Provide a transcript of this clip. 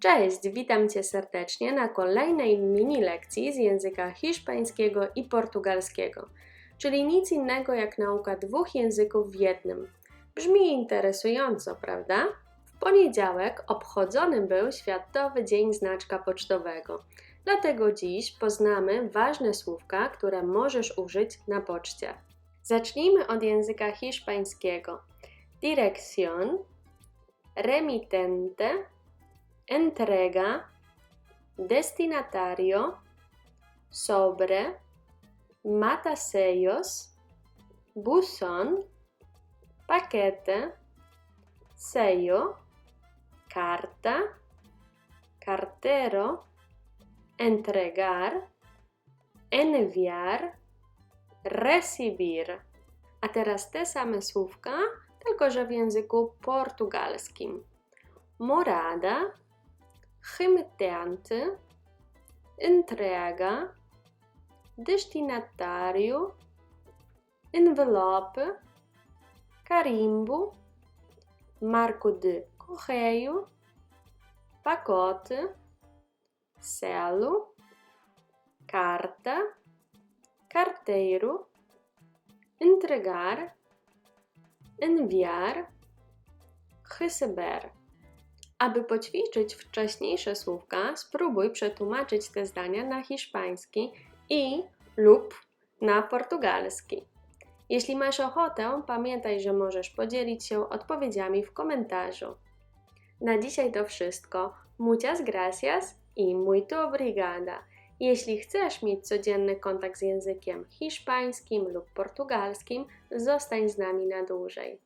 Cześć, witam Cię serdecznie na kolejnej mini lekcji z języka hiszpańskiego i portugalskiego, czyli nic innego jak nauka dwóch języków w jednym. Brzmi interesująco, prawda? W poniedziałek obchodzony był Światowy Dzień Znaczka Pocztowego, dlatego dziś poznamy ważne słówka, które możesz użyć na poczcie. Zacznijmy od języka hiszpańskiego. Dirección, remitente, entrega, destinatario, sobre, matasellos, buzón, paquete, sello, carta, cartero, entregar, enviar, recibir. A teraz te same słówka, tylko że w języku portugalskim. Morada, remitente, entrega, destinatário, envelope, carimbo, marco de correio, pacote, selo, carta, carteiro, entregar, enviar, receber. Aby poćwiczyć wcześniejsze słówka, spróbuj przetłumaczyć te zdania na hiszpański i lub na portugalski. Jeśli masz ochotę, pamiętaj, że możesz podzielić się odpowiedziami w komentarzu. Na dzisiaj to wszystko. Muchas gracias i muito obrigada. Jeśli chcesz mieć codzienny kontakt z językiem hiszpańskim lub portugalskim, zostań z nami na dłużej.